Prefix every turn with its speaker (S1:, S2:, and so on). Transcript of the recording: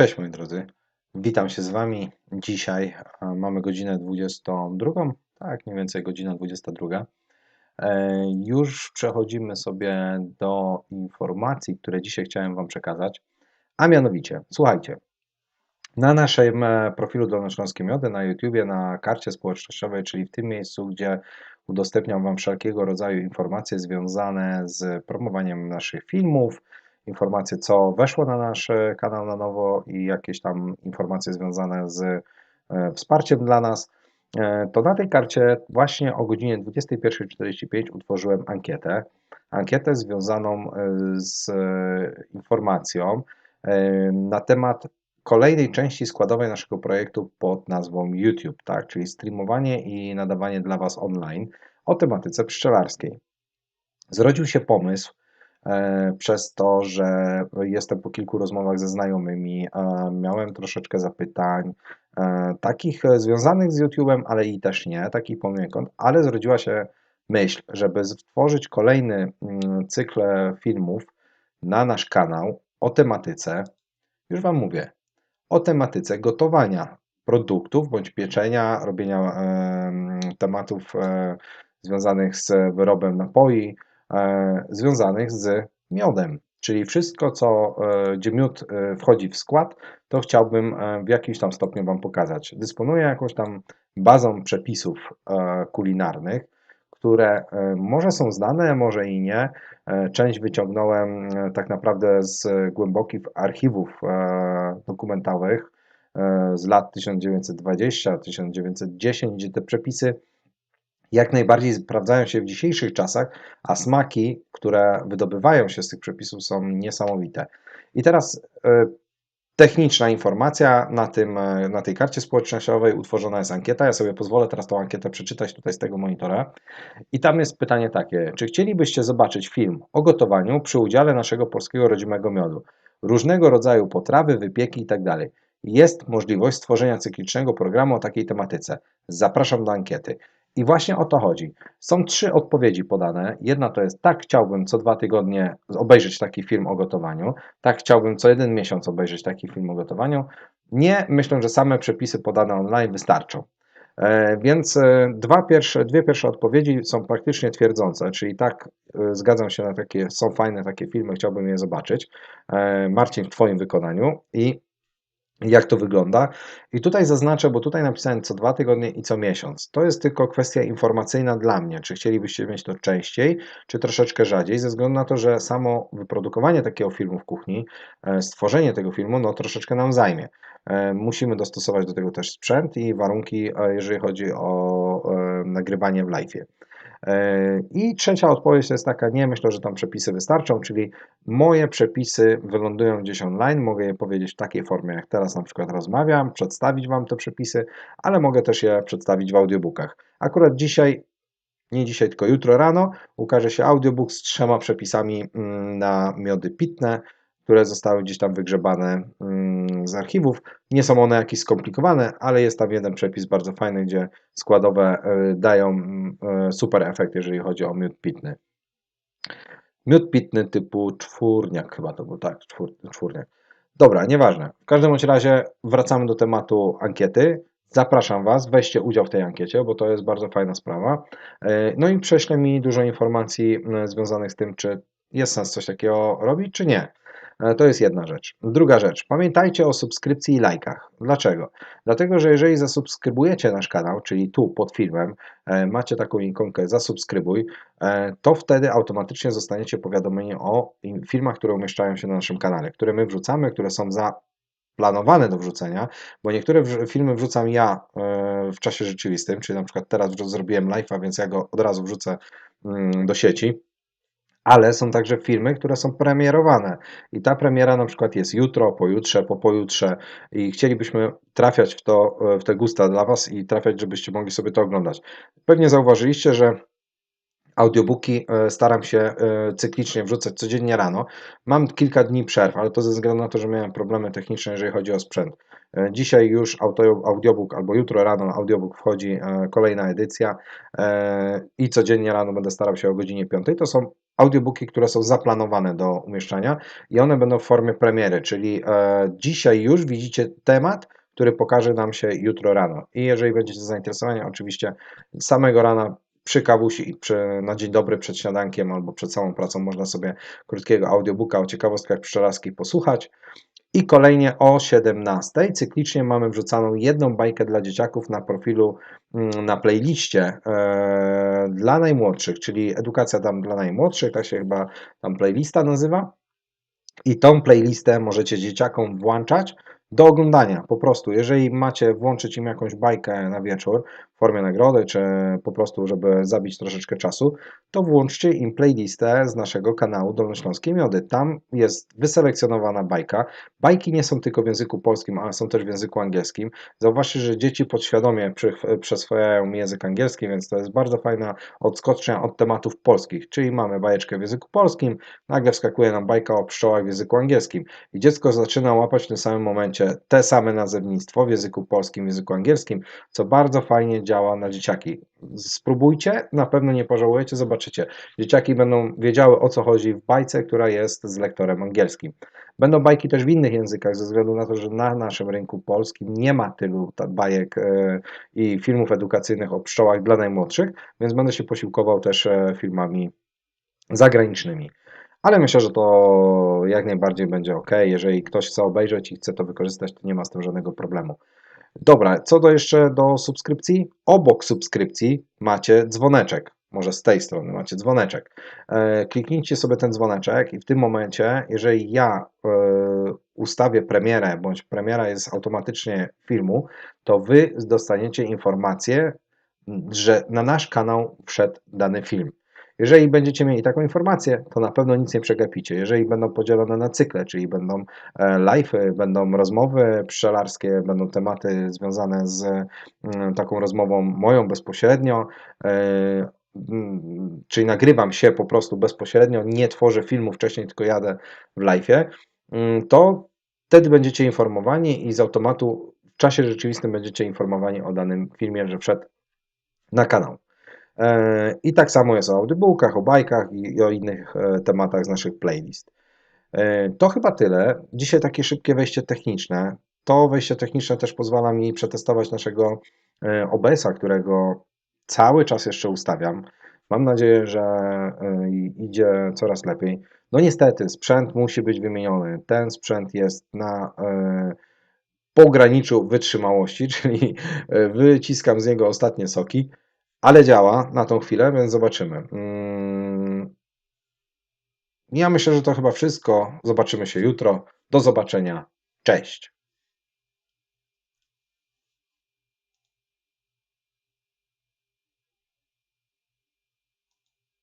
S1: Cześć moi drodzy, witam się z Wami. Dzisiaj mamy godzinę 22, tak, mniej więcej godzina 22. E, Już przechodzimy sobie do informacji, które dzisiaj chciałem Wam przekazać, a mianowicie, słuchajcie, na naszym e, profilu Dolnośląskie Miody na YouTubie, na karcie społecznościowej, czyli w tym miejscu, gdzie udostępniam Wam wszelkiego rodzaju informacje związane z promowaniem naszych filmów, informacje, co weszło na nasz e, kanał na nowo i jakieś tam informacje związane z e, wsparciem dla nas, e, to na tej karcie właśnie o godzinie 21.45 utworzyłem ankietę. Ankietę związaną z informacją na temat kolejnej części składowej naszego projektu pod nazwą YouTube, tak? czyli streamowanie i nadawanie dla Was online o tematyce pszczelarskiej. Zrodził się pomysł, przez to, że jestem po kilku rozmowach ze znajomymi, e, miałem troszeczkę zapytań, e, takich związanych z YouTube'em, ale i też nie, takich poniekąd, ale zrodziła się myśl, żeby stworzyć kolejny mm, cykl filmów na nasz kanał o tematyce, już Wam mówię, o tematyce gotowania produktów bądź pieczenia, robienia tematów związanych z wyrobem napoi, E, związanych z miodem. Czyli wszystko, co, e, gdzie miód e, wchodzi w skład, to chciałbym w jakimś tam stopniu Wam pokazać. Dysponuję jakąś tam bazą przepisów kulinarnych, które może są znane, może i nie. Część wyciągnąłem tak naprawdę z głębokich archiwów dokumentowych z lat 1920-1910, gdzie te przepisy jak najbardziej sprawdzają się w dzisiejszych czasach, a smaki, które wydobywają się z tych przepisów są niesamowite. I teraz e, techniczna informacja na, tym, e, na tej karcie społecznościowej utworzona jest ankieta. Ja sobie pozwolę teraz tą ankietę przeczytać tutaj z tego monitora. I tam jest pytanie takie: czy chcielibyście zobaczyć film o gotowaniu przy udziale naszego polskiego rodzimego miodu? Różnego rodzaju potrawy, wypieki itd. Tak jest możliwość stworzenia cyklicznego programu o takiej tematyce. Zapraszam do ankiety. I właśnie o to chodzi. Są trzy odpowiedzi podane. Jedna to jest tak, chciałbym co dwa tygodnie obejrzeć taki film o gotowaniu. Tak, chciałbym co jeden miesiąc obejrzeć taki film o gotowaniu. Nie, myślę, że same przepisy podane online wystarczą. E, więc e, dwa pierwsze, dwie pierwsze odpowiedzi są praktycznie twierdzące, czyli tak, e, zgadzam się na takie, są fajne takie filmy, chciałbym je zobaczyć. Marcin, w Twoim wykonaniu. I jak to wygląda. I tutaj zaznaczę, bo tutaj napisałem co dwa tygodnie i co miesiąc. To jest tylko kwestia informacyjna dla mnie, czy chcielibyście mieć to częściej, czy troszeczkę rzadziej, ze względu na to, że samo wyprodukowanie takiego filmu w kuchni, e, stworzenie tego filmu, no troszeczkę nam zajmie. E, musimy dostosować do tego też sprzęt i warunki, e, jeżeli chodzi o nagrywanie w live. E, I trzecia odpowiedź jest taka, nie, myślę, że tam przepisy wystarczą, czyli moje przepisy wylądują gdzieś online, mogę je powiedzieć w takiej formie, jak teraz na przykład rozmawiam, przedstawić Wam te przepisy, ale mogę też je przedstawić w audiobookach. Akurat dzisiaj nie dzisiaj, tylko jutro rano ukaże się audiobook z trzema przepisami mm, na miody pitne, które zostały gdzieś tam wygrzebane mm, z archiwów. Nie są one jakieś skomplikowane, ale jest tam jeden przepis bardzo fajny, gdzie składowe e, dają mm, e, super efekt, jeżeli chodzi o miód pitny. Miód pitny typu czwórniak, chyba to był tak, czwór, czwórniak. Dobra, nieważne. W każdym razie wracamy do tematu ankiety. Zapraszam Was, weźcie udział w tej ankiecie, bo to jest bardzo fajna sprawa. E, no i prześlę mi dużo informacji związanych z tym, czy jest sens coś takiego robić, czy nie. E, to jest jedna rzecz. Druga rzecz. Pamiętajcie o subskrypcji i lajkach. Dlaczego? Dlatego, że jeżeli zasubskrybujecie nasz kanał, czyli tu pod filmem, e, macie taką ikonkę zasubskrybuj, e, to wtedy automatycznie zostaniecie powiadomieni o filmach, które umieszczają się na naszym kanale, które my wrzucamy, które są za planowane do wrzucenia, bo niektóre filmy wrzucam ja w czasie rzeczywistym, czyli na przykład teraz zrobiłem live'a, więc ja go od razu wrzucę mm, do sieci ale są także filmy, które są premierowane i ta premiera na przykład jest jutro, pojutrze, po pojutrze i chcielibyśmy trafiać w, to, w te gusta dla Was i trafiać, żebyście mogli sobie to oglądać. Pewnie zauważyliście, że Audiobooki e, staram się e, cyklicznie wrzucać codziennie rano. Mam kilka dni przerw, ale to ze względu na to, że miałem problemy techniczne, jeżeli chodzi o sprzęt. E, Dzisiaj już audiobook albo jutro rano audiobook wchodzi e, kolejna edycja e, i codziennie rano będę starał się o godzinie 5. To są audiobooki, które są zaplanowane do umieszczania i one będą w formie premiery, czyli dzisiaj już widzicie temat, który pokaże nam się jutro rano. I jeżeli będziecie zainteresowani, oczywiście samego rana przy kawusi, przy, na dzień dobry przed śniadankiem albo przed całą pracą można sobie krótkiego audiobooka o ciekawostkach pszczelarskich posłuchać. I kolejnie o 17 cyklicznie mamy wrzucaną jedną bajkę dla dzieciaków na profilu, mm, na playliście e, dla najmłodszych, czyli edukacja tam dla najmłodszych, tak się chyba tam playlista nazywa. I tą playlistę możecie dzieciakom włączać do oglądania po prostu. Jeżeli macie włączyć im jakąś bajkę na wieczór w formie nagrody, czy po prostu, żeby zabić troszeczkę czasu, to włączcie im playlistę z naszego kanału Dolnośląskie Miody. Tam jest wyselekcjonowana bajka. Bajki nie są tylko w języku polskim, ale są też w języku angielskim. Zauważcie, że dzieci podświadomie przy, przyswajają język angielski, więc to jest bardzo fajna odskocznia od tematów polskich. Czyli mamy bajeczkę w języku polskim, nagle wskakuje nam bajka o pszczołach w języku angielskim i dziecko zaczyna łapać w tym samym momencie te same nazewnictwo w języku polskim, w języku angielskim, co bardzo fajnie działa na dzieciaki. Spróbujcie, na pewno nie pożałujecie, zobaczycie. Dzieciaki będą wiedziały o co chodzi w bajce, która jest z lektorem angielskim. Będą bajki też w innych językach, ze względu na to, że na naszym rynku polskim nie ma tylu bajek e, i filmów edukacyjnych o pszczołach dla najmłodszych, więc będę się posiłkował też e, filmami zagranicznymi. Ale myślę, że to jak najbardziej będzie ok. Jeżeli ktoś chce obejrzeć i chce to wykorzystać, to nie ma z tym żadnego problemu. Dobra, co do jeszcze do subskrypcji? Obok subskrypcji macie dzwoneczek. Może z tej strony macie dzwoneczek. E, Kliknijcie sobie ten dzwoneczek i w tym momencie, jeżeli ja e, ustawię premierę, bądź premiera jest automatycznie filmu, to wy dostaniecie informację, że na nasz kanał wszedł dany film. Jeżeli będziecie mieli taką informację, to na pewno nic nie przegapicie. Jeżeli będą podzielone na cykle, czyli będą e, live'y, będą rozmowy pszczelarskie, będą tematy związane z mm, taką rozmową moją bezpośrednio, e, mm, czyli nagrywam się po prostu bezpośrednio, nie tworzę filmu wcześniej, tylko jadę w live'ie, mm, to wtedy będziecie informowani i z automatu w czasie rzeczywistym będziecie informowani o danym filmie, że wszedł na kanał. E, I tak samo jest o audiobookach, o bajkach i, o innych e, tematach z naszych playlist. E, To chyba tyle. Dzisiaj takie szybkie wejście techniczne. To wejście techniczne też pozwala mi przetestować naszego OBS-a, którego cały czas jeszcze ustawiam. Mam nadzieję, że idzie coraz lepiej. No niestety, sprzęt musi być wymieniony. Ten sprzęt jest na pograniczu wytrzymałości, czyli wyciskam z niego ostatnie soki, ale działa na tą chwilę, więc zobaczymy. Mm, Ja myślę, że to chyba wszystko. Zobaczymy się jutro. Do zobaczenia. Cześć.